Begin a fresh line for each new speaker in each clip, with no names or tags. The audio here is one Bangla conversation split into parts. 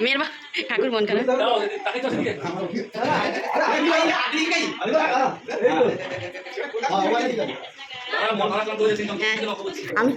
মেয়ের বা ঠাকুর মন খারাপ আমি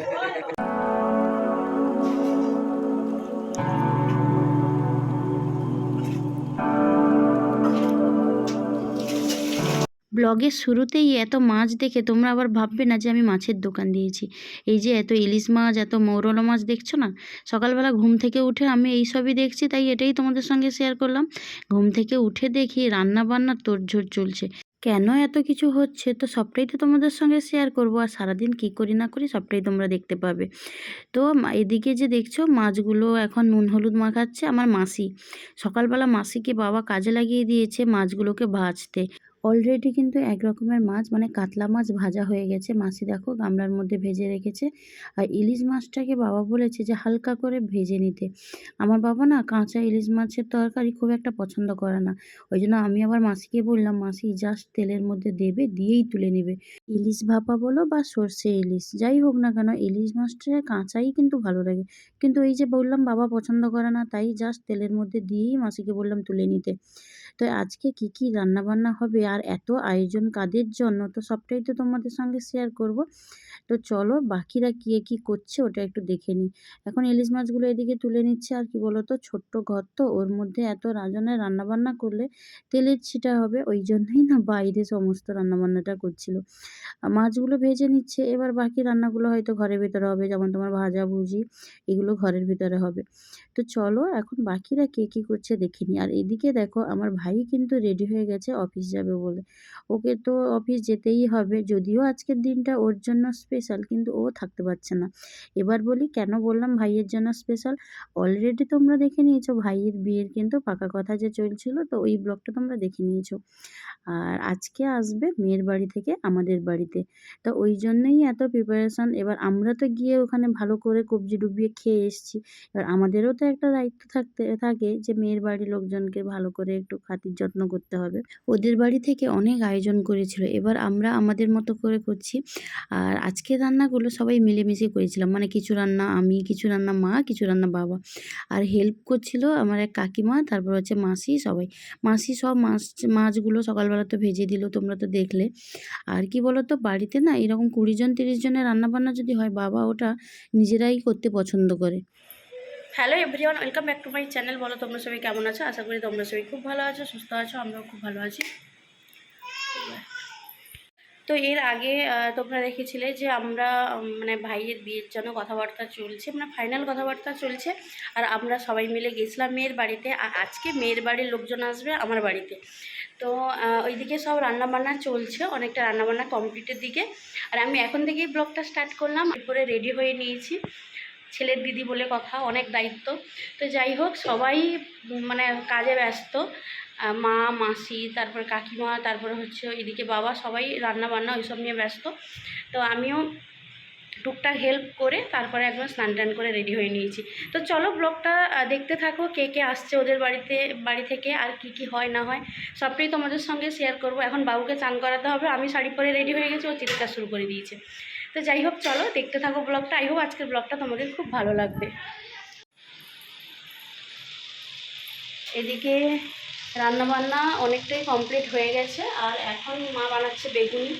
ব্লগের শুরুতেই এত মাছ দেখে তোমরা আবার ভাববে না যে আমি মাছের দোকান দিয়েছি। এই যে এত ইলিশ মাছ, এত মৌরলা মাছ দেখছ না? সকালবেলা ঘুম থেকে উঠে আমি এই সবই দেখছি, তাই এটাই তোমাদের সঙ্গে শেয়ার করলাম। ঘুম থেকে উঠে দেখি রান্না বান্নার তোড়জোড় চলছে। কেন এত কিছু হচ্ছে? তো সবটাই তো তোমাদের সঙ্গে শেয়ার করব, আর সারাদিন কী করি না করি সবটাই তোমরা দেখতে পাবে। তো এদিকে যে দেখছ, মাছগুলো এখন নুন হলুদ মাখাচ্ছে আমার মাসি। সকালবেলা মাসিকে বাবা কাজে লাগিয়ে দিয়েছে মাছগুলোকে ভাজতে। অলরেডি কিন্তু এক রকমের মাছ মানে কাতলা মাছ ভাজা হয়ে গেছে। মাসি দেখো গামলার মধ্যে ভেজে রেখেছে। আর ইলিশ মাছটাকে বাবা বলেছে যে হালকা করে ভেজে নিতে। আমার বাবা না কাঁচা ইলিশ মাছের তরকারি খুব একটা পছন্দ করে না। ওই জন্য আমি আবার মাসিকে বললাম, মাসি জাস্ট তেলের মধ্যে দেবে, দিয়েই তুলে নেবে। ইলিশ ভাপা বলো বা সর্ষে ইলিশ, যাই হোক না কেন, ইলিশ মাছটা কাঁচাই কিন্তু ভালো লাগে। কিন্তু এই যে বললাম বাবা পছন্দ করে না, তাই জাস্ট তেলের মধ্যে দিয়েই মাসিকে বললাম তুলে নিতে। তো আজকে কি কি রান্না বান্না হবে আর এত আয়োজন কাদের জন্য? তো সবটাই তো তোমাদের সঙ্গে শেয়ার করব। তো চলো বাকিরা কে, কি করছে ওটা একটু দেখে নিই। এখন ইলিশ মাছগুলো এদিকে তুলে নিচ্ছে আর কি বলো তো ছোট্ট ঘর তো, ওর মধ্যে এত রাজনের রান্না বান্না করলে তেলের ছিটা হবে, ওই জন্যই না বাইরে সমস্ত রান্না বান্নাটা করছিল মাছগুলো ভেজে নিচ্ছে, এবার বাকি রান্নাগুলো হয়তো ঘরের ভিতরে হবে, যেমন তোমার ভাজা, ভুজি, এগুলো ঘরের ভিতরে হবে। তো চলো এখন বাকিরা কে কী করছে দেখে নিই। আর এদিকে দেখো আমার ভাই কিন্তু রেডি হয়ে গেছে অফিস যাবে বলে। ওকে তো অফিস যেতেই হবে। যদিও আজকের দিনটা ওর জন্য স্পেশাল কিন্তু ও থাকতে পারছে না। এবার বলি কেন বললাম ভাইয়ের জন্য স্পেশাল অলরেডি তোমরা দেখে নিয়েছো ভাইয়ের বিয়ের কিন্তু পাকা কথা যে চলছিল, তো ওই ব্লগটা তোমরা দেখে নিয়েছো। আর আজকে আসবে মেয়ের বাড়ি থেকে আমাদের বাড়িতে। তো ওই জন্যই এত প্রিপারেশান এবার আমরা তো গিয়ে ওখানে ভালো করে কবজি ডুবিয়ে খেয়ে এসেছি। এবার আমাদেরও তো একটা দায়িত্ব থাকতে, থাকে যে মেয়ের বাড়ির লোকজনকে ভালো করে একটু খাতির যত্ন করতে হবে। ওদের বাড়ি থেকে অনেক আয়োজন করেছিল। এবার আমরা আমাদের মতো করে করছি। আর আজকে রান্নাগুলো সবাই মিলেমিশে করেছিলাম। মানে কিছু রান্না আমি, কিছু রান্না মা, কিছু রান্না বাবা। আর হেল্প করছিল আমার এক কাকিমা, তারপর হচ্ছে মাসি সবাই। মাসি সব মাছ, মাছগুলো সকালবেলা তো ভেজে দিল, তোমরা তো দেখলে। আর কি বলো তো বাড়িতে না এরকম কুড়ি জন, তিরিশ জনের রান্নাবান্না যদি হয়, বাবা ওটা নিজেরাই করতে পছন্দ করে। Hello everyone, welcome back to my channel. বলো তোমরা সবাই কেমন আছো? আশা করি তোমরা সবাই খুব ভালো আছো, সুস্থ আছো, আমরাও খুব ভালো আছি। তো এর আগে তোমরা দেখেছিলে যে আমরা মানে ভাইয়ের বিয়ের জন্য কথাবার্তা চলছে মানে ফাইনাল কথাবার্তা চলছে, আর আমরা সবাই মিলে গেছিলাম মেয়ের বাড়িতে, আর আজকে মেয়ের বাড়ির লোকজন আসবে আমার বাড়িতে। তো ওইদিকে সব রান্নাবান্না চলছে, অনেকটা রান্নাবান্না কমপ্লিটের দিকে। আর আমি এখন থেকেই ব্লগটা স্টার্ট করলাম, এরপরে রেডি হয়ে নিয়েছি। ছেলের দিদি বলে কথা, অনেক দায়িত্ব। তো যাই হোক, সবাই মানে কাজে ব্যস্ত। মা, মাসি, তারপর কাকিমা, তারপরে হচ্ছে এদিকে বাবা, সবাই রান্না বান্না ওইসব নিয়ে ব্যস্ত। তো আমিও টুকটাক হেল্প করে তারপরে একদম স্নান টান করে রেডি হয়ে নিয়েছি। তো চলো ব্লগটা দেখতে থাকো কে কে আসছে ওদের বাড়িতে, বাড়ি থেকে আর কি কি হয় না হয়। সবটাই তোমাদের সঙ্গে শেয়ার করব। এখন বাবুকে চান করাতে হবে। আমি শাড়ি পরে রেডি হয়ে গেছি, ও চিৎকার শুরু করে দিয়েছে। তো যাই হোক, চলো দেখতে থাকো ব্লগটা। আই হোপ আজকের ব্লগটা তোমাদের খুব ভালো লাগবে। এদিকে রান্নাবান্না অনেকটাই কমপ্লিট হয়ে গেছে, আর এখন মা বানাচ্ছে বেগুনি।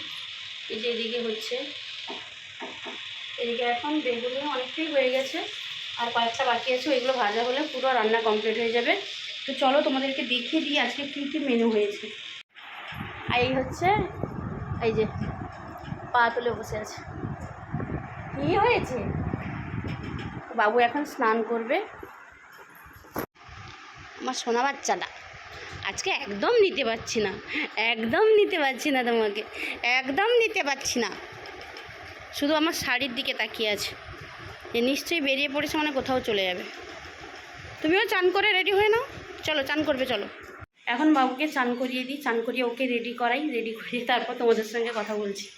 এই যে এদিকে হচ্ছে। এদিকে এখন বেগুনি অনেকটাই হয়ে গেছে, আর কয়েকটা বাকি আছে, ওইগুলো ভাজা হলে পুরো রান্না কমপ্লিট হয়ে যাবে। তো চলো তোমাদেরকে দেখিয়ে দিই আজকে কী কী মেনু হয়েছে। আর এই হচ্ছে, এই যে, পা তুলে বসে আছে। কী হয়েছে? বাবু এখন স্নান করবে। আমার সোনা বাচ্চাটা। আজকে একদম নিতে পারছি না। একদম নিতে পারছি না তোমাকে। একদম নিতে পারছি না। শুধু আমার শাড়ির দিকে তাকিয়ে আছে। যে নিশ্চয়ই বেরিয়ে পড়েছে মানে কোথাও চলে যাবে। তুমিও চান করে রেডি হয়ে নাও। চলো, চান করবে, চলো। এখন বাবুকে চান করিয়ে দিই। চান করিয়ে ওকে রেডি করাই। রেডি করিয়ে তারপর তোমাদের সঙ্গে কথা বলছি।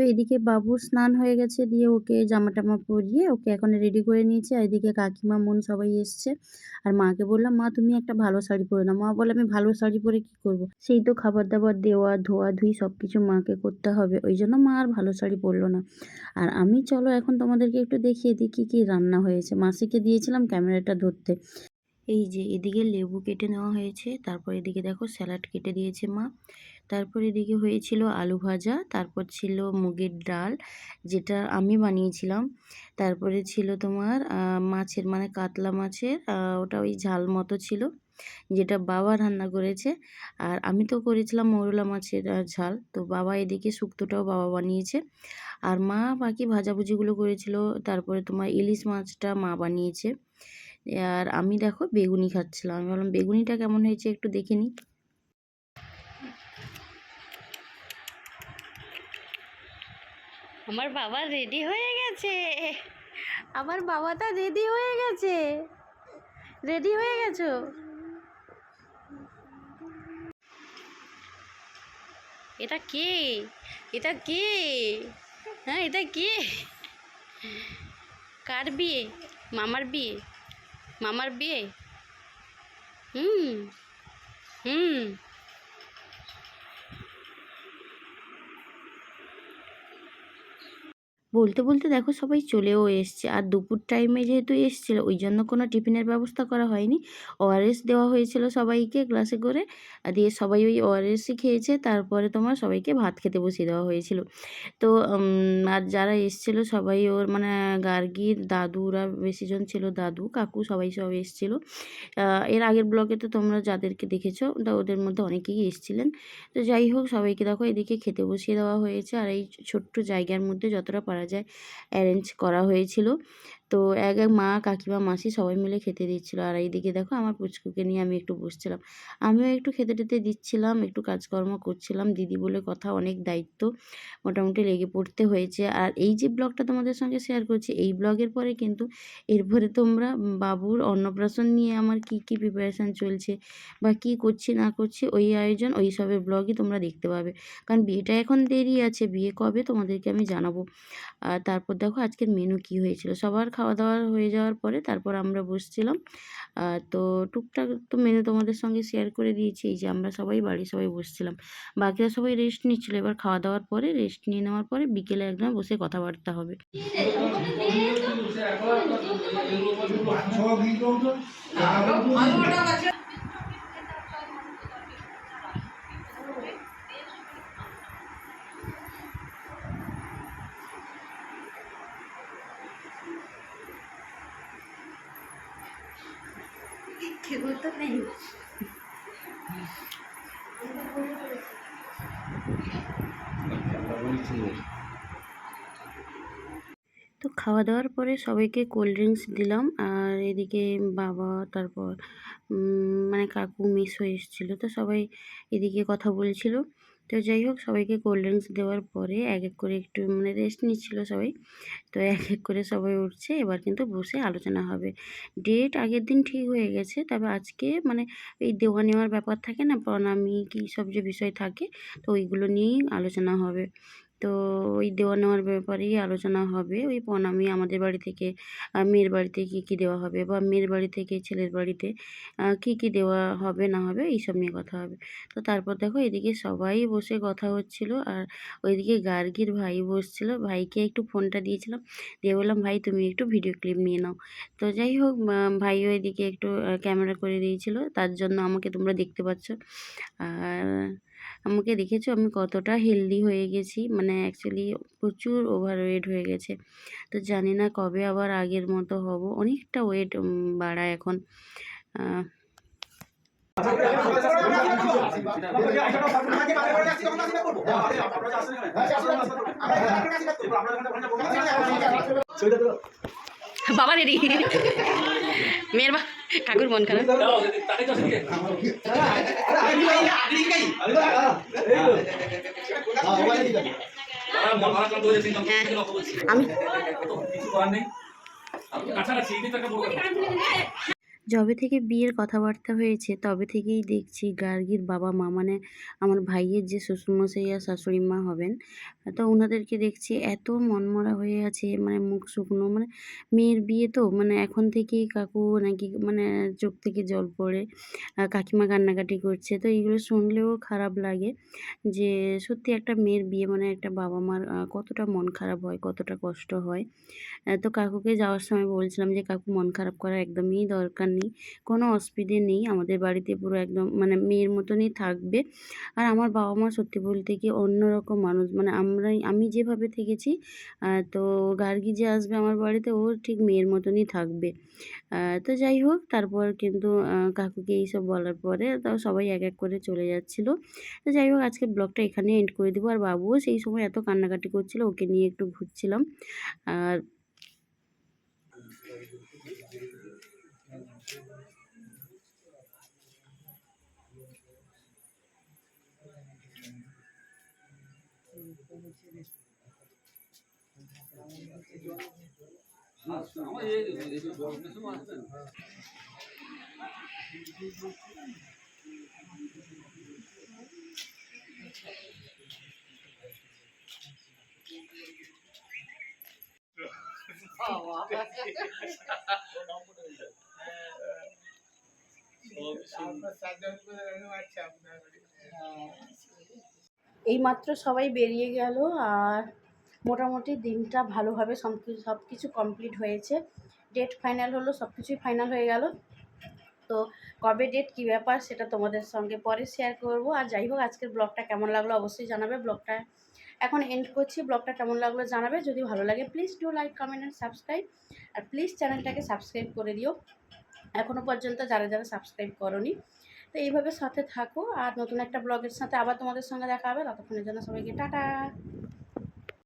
তো এদিকে বাবুর স্নান হয়ে গেছে, দিয়ে ওকে জামা টামা পরিয়ে ওকে এখন রেডি করে নিয়েছে। আর এদিকে কাকিমা, মন সবাই এসছে। আর মাকে বললাম, মা, তুমি একটা ভালো শাড়ি পরে নাও। মা বলে, আমি ভালো শাড়ি পরে কি করব? সেই তো খাবার দাবার দেওয়া, ধোয়া, ধুই সব কিছু মাকে করতে হবে। ওই জন্য মা আর ভালো শাড়ি পরলো না। আর আমি, চলো, এখন তোমাদেরকে একটু দেখিয়ে দিই কী কী রান্না হয়েছে। মাসিকে দিয়েছিলাম ক্যামেরাটা ধরতে। এই যে এদিকে লেবু কেটে নেওয়া হয়েছে, তারপর এদিকে দেখো স্যালাড কেটে দিয়েছে মা। তারপর এদিকে হয়েছিল আলু ভাজা, তারপর ছিল মুগের ডাল, যেটা আমি বানিয়েছিলাম। তারপরে ছিল তোমার মাছের মানে কাতলা মাছের ওটা ওই ঝাল মতো ছিল, যেটা বাবা রান্না করেছে। আর আমি তো করেছিলাম মৌরলা মাছের ঝাল, তো বাবা এদিকে শুক্তোটাও বাবা বানিয়েছে। আর মা বাকি ভাজাভুজিগুলো করেছিল, তারপরে তোমার ইলিশ মাছটা মা বানিয়েছে। আর আমি দেখো বেগুনি খাচ্ছিলাম। আমি বললাম বেগুনিটা কেমন হয়েছে একটু দেখে নিই। আমার বাবা রেডি হয়ে গেছে। আমার বাবাটা রেডি হয়ে গেছে। রেডি হয়ে গেছো? এটা কে? এটা কে? হ্যাঁ এটা কে? কার বিয়ে? মামার বিয়ে? মামার বিয়ে? হুম হুম। বলতে বলতে দেখো সবাই চলেও এসছে। আর দুপুর টাইমে যেহেতু এসছিল, ওই জন্য কোনো টিফিনের ব্যবস্থা করা হয়নি। ওআরএস দেওয়া হয়েছিল সবাইকে গ্লাসে করে। আর দিয়ে সবাই ওই ওআরএসই খেয়েছে, তারপরে তোমার সবাইকে ভাত খেতে বসিয়ে দেওয়া হয়েছিল। তো আর যারা এসছিল সবাই ওর মানে গার্গির দাদুরা বেশিজন ছিল, দাদু, কাকু সবাই সব এসছিল। এর আগের ব্লগে তো তোমরা যাদেরকে দেখেছ, তা ওদের মধ্যে অনেকেই এসছিলেন। তো যাই হোক, সবাইকে দেখো এদিকে খেতে বসিয়ে দেওয়া হয়েছে। আর এই ছোট্ট জায়গার মধ্যে যতটা যায়। অ্যারেঞ্জ করা হয়েছিল। তো এক এক মা, কাকিমা, মাসি সবাই মিলে খেতে দিচ্ছিল। আর এইদিকে দেখো আমার পুচকুকে নিয়ে আমি একটু বসছিলাম। আমিও একটু খেতে টেতে দিচ্ছিলাম, একটু কাজকর্ম করছিলাম। দিদি বলে কথা অনেক দায়িত্ব, মোটামুটি লেগে পড়তে হয়েছে। আর এই যে ব্লগটা তোমাদের সঙ্গে শেয়ার করছি, এই ব্লগের পরে কিন্তু এরপরে তোমরা বাবুর অন্নপ্রাশন নিয়ে আমার কি কি প্রিপারেশান চলছে বা কি করছি, না করছি, ওই আয়োজন, ওই সবের ব্লগই তোমরা দেখতে পাবে। কারণ বিয়েটা এখন দেরি আছে, বিয়ে কবে তোমাদেরকে আমি জানাব। আর তারপর দেখো আজকের মেনু কি হয়েছিল। সবার খাওয়া দাওয়া হয়ে যাওয়ার পরে তারপর আমরা বসছিলাম। তো টুকটাক তো মেনু তোমাদের সঙ্গে শেয়ার করে দিয়েছি এই যে আমরা সবাই বাড়ি সবাই বসছিলাম। বাকিরা সবাই রেস্ট নিচ্ছিল। এবার খাওয়া দাওয়ার পরে রেস্ট নিয়ে নেওয়ার পরে বিকেলে একদম বসে কথাবার্তা হবে। তো খাওয়া দাওয়ার পরে সবাইকে কোল্ড ড্রিঙ্কস দিলাম, আর এদিকে বাবা, তারপর মানে কাকু মিস হয়ে এসেছিল, তো সবাই এদিকে কথা বলছিল। তো যাই হোক, সবাইকে কোল্ড ড্রিঙ্কস দেওয়ার পরে এক এক করে একটু মানে রেস্ট নিচ্ছিল সবাই। তো এক এক করে সবাই উঠছে, এবার কিন্তু বসে আলোচনা হবে। ডেট আগের দিন ঠিক হয়ে গেছে, তবে আজকে মানে এই দেওয়া নেওয়ার ব্যাপার থাকে না, প্রণামী কী সব যে বিষয় থাকে, তো ওইগুলো নিয়েই আলোচনা হবে। তো ওই দেওয়া নেওয়ার ব্যাপারেই আলোচনা হবে। ওই প্রণামী আমাদের বাড়ি থেকে মেয়ের বাড়িতে কী কী দেওয়া হবে বা মেয়ের বাড়ি থেকে ছেলের বাড়িতে কী কী দেওয়া হবে না হবে এইসব নিয়ে কথা হবে। তো তারপর দেখো এদিকে সবাই বসে কথা হচ্ছিল আর ওইদিকে গার্গির ভাই বসছিল। ভাইকে একটু ফোনটা দিয়েছিলাম। দিয়ে বললাম, ভাই, তুমি একটু ভিডিও ক্লিপ নিয়ে নাও। তো যাই হোক ভাই ওইদিকে একটু ক্যামেরা করে দিয়েছিল। তার জন্য আমাকে তোমরা দেখতে পাচ্ছ। আর আমাকে দেখেছ আমি কতটা হেলদি হয়ে গেছি। মানে অ্যাকচুয়ালি প্রচুর ওভারওয়েট হয়ে গেছে। তো জানি না কবে আবার আগের মতো হব। অনেকটা ওয়েট বাড়ায় এখন। বাবা রেডি? মেয়ের বা কাকুর মন খারাপ। আমি যবে থেকে বিয়ের কথাবার্তা হয়েছে, তবে থেকেই দেখছি গার্গীর বাবা মা মানে আমার ভাইয়ের যে শ্বশুরমশাই আর শাশুড়ি মা হবেন, তো ওনাদেরকে দেখছি এত মনমরা হয়ে আছে মানে মুখ শুকনো মানে মেয়ের বিয়ে তো মানে এখন থেকেই কাকু নাকি মানে চোখ থেকে জল পড়ে কাকিমা কান্নাকাটি করছে, তো এইগুলো শুনলেও খারাপ লাগে যে সত্যি একটা মেয়ের বিয়ে মানে একটা বাবা মার কতটা মন খারাপ হয়, কতটা কষ্ট হয়। তো কাকুকে যাওয়ার সময় বলছিলাম যে, কাকু মন খারাপ করা একদমই দরকার নেই। কোনো অসুবিধে নেই। আমাদের বাড়িতে পুরো একদম মানে মেয়ের মতনই থাকবে। আর আমার বাবা মা সত্যি বলতে কি অন্যরকম মানুষ। মানে আমরাই, আমি যেভাবে থেকেছি তো গার্গী যে আসবে আমার বাড়িতে, ও ঠিক মেয়ের মতনই থাকবে। তো যাই হোক, তারপর কিন্তু কাকুকে এইসব বলার পরে তাও সবাই এক এক করে চলে যাচ্ছিল। তো যাই হোক আজকে ব্লগটা এখানে এন্ড করে দিব। আর বাবুও সেই সময় এত কান্নাকাটি করছিল, ওকে নিয়ে একটু ঘুরছিলাম। আর Ama şey diyorsun, korkması mı aslında? Tamam. এইমাত্র সবাই বেরিয়ে গেল আর মোটামুটি দিনটা ভালোভাবে সব সব কিছু কমপ্লিট হয়েছে। ডেট ফাইনাল হলো, সব কিছুই ফাইনাল হয়ে গেল। তো কবে ডেট কী ব্যাপার সেটা তোমাদের সঙ্গে পরে শেয়ার করব। আর যাই হোক, আজকের ব্লগটা কেমন লাগল অবশ্যই জানাবে। ব্লগটা এখন এন্ড করছি। ব্লগটা কেমন লাগল জানাবে। যদি ভালো লাগে please do like comment and subscribe R please চ্যানেলটাকে সাবস্ক্রাইব করে দিও। এখনও পর্যন্ত যারা যারা সাবস্ক্রাইব করনি তো এইভাবে সাথে থাকো আর নতুন একটা ব্লগের সাথে আবার তোমাদের সঙ্গে দেখা হবে। ততক্ষণের জন্য সবাইকে টাটা।